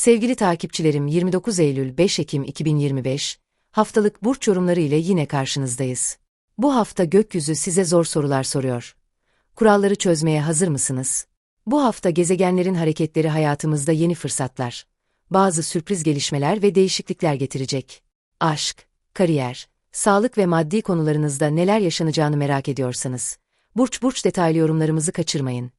Sevgili takipçilerim 29 Eylül 5 Ekim 2025, haftalık burç yorumları ile yine karşınızdayız. Bu hafta gökyüzü size zor sorular soruyor. Kuralları çözmeye hazır mısınız? Bu hafta gezegenlerin hareketleri hayatımızda yeni fırsatlar, bazı sürpriz gelişmeler ve değişiklikler getirecek. Aşk, kariyer, sağlık ve maddi konularınızda neler yaşanacağını merak ediyorsanız, burç burç detaylı yorumlarımızı kaçırmayın.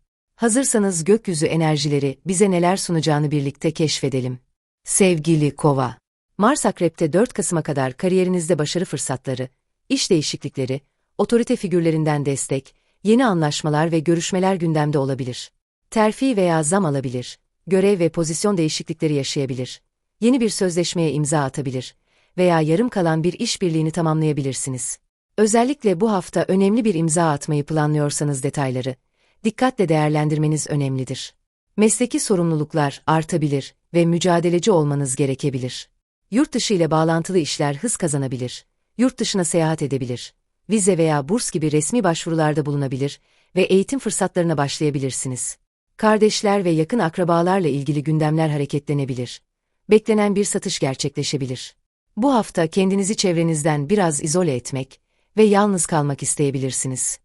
Hazırsanız gökyüzü enerjileri bize neler sunacağını birlikte keşfedelim. Sevgili Kova, Mars Akrep'te 4 Kasım'a kadar kariyerinizde başarı fırsatları, iş değişiklikleri, otorite figürlerinden destek, yeni anlaşmalar ve görüşmeler gündemde olabilir. Terfi veya zam alabilir, görev ve pozisyon değişiklikleri yaşayabilir, yeni bir sözleşmeye imza atabilir veya yarım kalan bir işbirliğini tamamlayabilirsiniz. Özellikle bu hafta önemli bir imza atmayı planlıyorsanız detayları, dikkatle değerlendirmeniz önemlidir. Mesleki sorumluluklar artabilir ve mücadeleci olmanız gerekebilir. Yurt dışı ile bağlantılı işler hız kazanabilir, yurt dışına seyahat edebilir, vize veya burs gibi resmi başvurularda bulunabilir ve eğitim fırsatlarına başlayabilirsiniz. Kardeşler ve yakın akrabalarla ilgili gündemler hareketlenebilir. Beklenen bir satış gerçekleşebilir. Bu hafta kendinizi çevrenizden biraz izole etmek ve yalnız kalmak isteyebilirsiniz.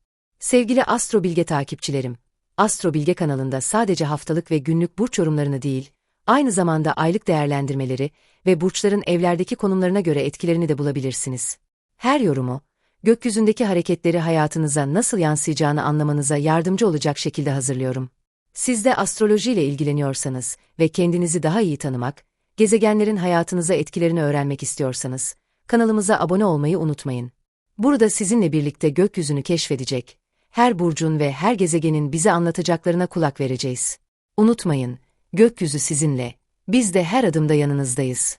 Sevgili Astro Bilge takipçilerim, Astro Bilge kanalında sadece haftalık ve günlük burç yorumlarını değil, aynı zamanda aylık değerlendirmeleri ve burçların evlerdeki konumlarına göre etkilerini de bulabilirsiniz. Her yorumu, gökyüzündeki hareketleri hayatınıza nasıl yansıyacağını anlamanıza yardımcı olacak şekilde hazırlıyorum. Siz de astrolojiyle ilgileniyorsanız ve kendinizi daha iyi tanımak, gezegenlerin hayatınıza etkilerini öğrenmek istiyorsanız, kanalımıza abone olmayı unutmayın. Burada sizinle birlikte gökyüzünü keşfedecek, her burcun ve her gezegenin bize anlatacaklarına kulak vereceğiz. Unutmayın, gökyüzü sizinle, biz de her adımda yanınızdayız.